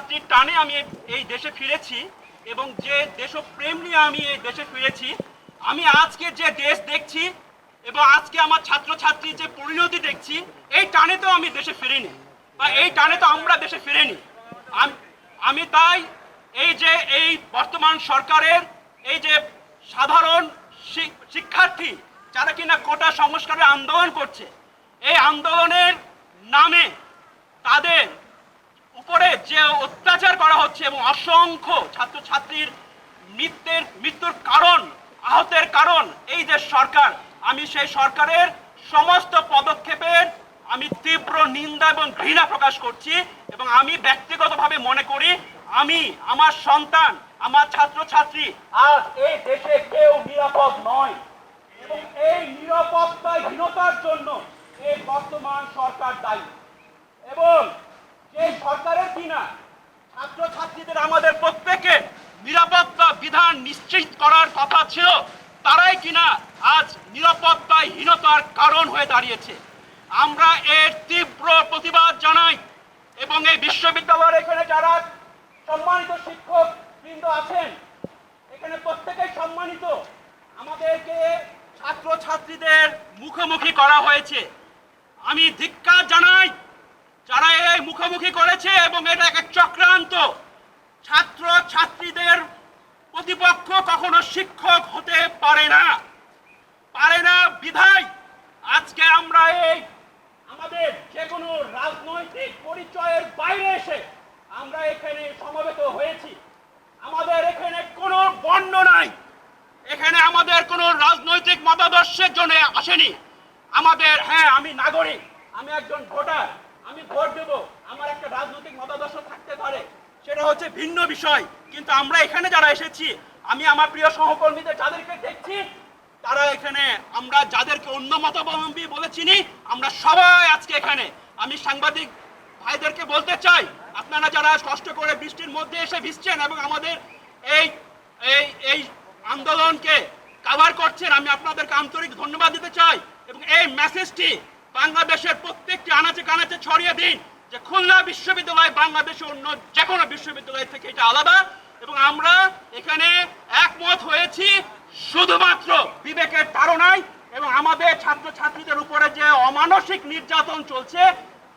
টানে আমি এই- দেশে ফিরেছি এবং যে দেশপ্রেম নিয়ে আমি এই দেশে ফিরেছি, আমি আজকে যে দেশ দেখছি এবং আজকে আমার ছাত্রছাত্রীর যে পরিণতি দেখছি, এই টানে তো আমি দেশে ফিরিনি বা এই টানে তো আমরা দেশে ফিরিনি। আম- তাই এই যে এই বর্তমান সরকারের এই যে সাধারণ শিক্ষার্থী, যারা কিনা কোটা সংস্কারের আন্দোলন করছে, এই আন্দোলনের নামে তাদের যে অত্যাচার করা হচ্ছে এবং অসংখ্য ছাত্রছাত্রীর মৃত্যুর মৃত্যুর কারণ, আহতের কারণ এই যে সরকার। আমি সেই সরকারের সমস্ত পদক্ষেপের আমি তীব্র নিন্দা এবং ঘৃণা প্রকাশ করছি এবং আমি ব্যক্তিগতভাবে মনে করি আমি, আমার সন্তান, আমার ছাত্রছাত্রী আজ এই দেশে কেউ নিরাপদ নয়। এবং এই নিরাপত্তাহীনতার জন্য এই বর্তমান সরকার দায়ী এবং যে সরকারের কিনা ছাত্রছাত্রীদের আমাদের প্রত্যেকে নিরাপত্তা বিধান নিশ্চিত করার কথা ছিল, তারাই কিনা আজ নিরাপত্তাহীনতার কারণ হয়ে দাঁড়িয়েছে। আমরা এর তীব্র প্রতিবাদ জানাই এবং এই বিশ্ববিদ্যালয়ের এখানে যারা সম্মানিত শিক্ষক বৃন্দ আছেন, এখানে প্রত্যেকেই সম্মানিত। আমাদেরকে ছাত্রছাত্রীদের মুখোমুখি করা হয়েছে। আমি ধিক্কার জানাই, যারা এই মুখোমুখি করেছে এবং এটা এক চক্রান্ত ছাত্র ছাত্রীদের প্রতিপক্ষ কখনো শিক্ষক হতে পারে না। পারে না বিধায়। আজকে আমরা এই আমাদের যে কোনো রাজনৈতিক পরিচয়ের বাইরে এসে আমরা এখানে সমবেত হয়েছি। আমাদের এখানে কোনো বর্ণ নাই। এখানে আমাদের কোনো রাজনৈতিক মতাদর্শের জন্য আসেনি। আমাদের হ্যাঁ আমি নাগরিক, আমি একজন ভোটার, আমি ভোট দেব আমার একটা রাজনৈতিক মতাদর্শ থাকতে পারে সেটা হচ্ছে ভিন্ন বিষয়। কিন্তু আমরা এখানে যারা এসেছি, আমি আমার প্রিয় সহকর্মীদের যাদেরকে দেখছি, তারা এখানে আমরা যাদেরকে অন্য মতাবলম্বী বলে চিনি, আমরা সবাই আজকে এখানে। আমি সাংবাদিক ভাইদেরকে বলতে চাই, আপনারা যারা কষ্ট করে বৃষ্টির মধ্যে এসে ভিজছেন এবং আমাদের এই এই এই আন্দোলনকে কাভার করছেন, আমি আপনাদেরকে আন্তরিক ধন্যবাদ দিতে চাই এবং এই মেসেজটি বাংলাদেশের প্রত্যেকটি আনাচে কানাচে ছড়িয়ে দিন। যে খুলনা বিশ্ববিদ্যালয় বাংলাদেশের অন্য যে কোনো বিশ্ববিদ্যালয় থেকে এটা আলাদা, এবং আমরা এখানে একমত হয়েছি শুধুমাত্র বিবেকের তাড়নায়, এবং আমাদের ছাত্রছাত্রীদের উপরে যে অমানসিক নির্যাতন চলছে,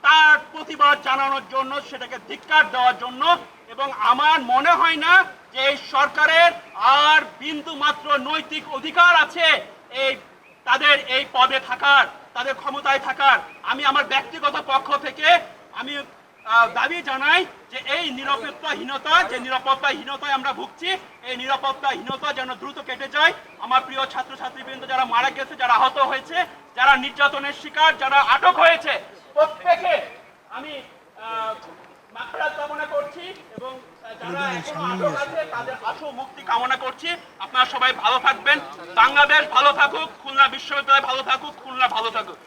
তার প্রতিবাদ জানানোর জন্য, সেটাকে ধিক্কার দেওয়ার জন্য, এবং আমার মনে হয় না যে এই সরকারের আর বিন্দু মাত্র নৈতিক অধিকার আছে এই তাদের এই পদে থাকার, তাদের ক্ষমতায় থাকার। আমি আমার ব্যক্তিগত পক্ষ থেকে আমি দাবি জানাই যে এই নিরাপত্তাহীনতা যে নিরাপত্তাহীনতায় আমরা ভুগছি এই নিরাপত্তাহীনতা যেন দ্রুত কেটে যায়। আমার প্রিয় ছাত্রছাত্রীবৃন্দ যারা মারা গেছে যারা আহত হয়েছে যারা নির্যাতনের শিকার যারা আটক হয়েছে প্রত্যেকে আমি আহ, কামনা করছি এবং যারা এখনও আটক আছে তাদের আশু মুক্তি কামনা করছি। আপনারা সবাই ভালো থাকবেন। বাংলাদেশ ভালো থাকুক খুলনা বিশ্ববিদ্যালয় ভালো থাকুক খুলনা ভালো থাকুক।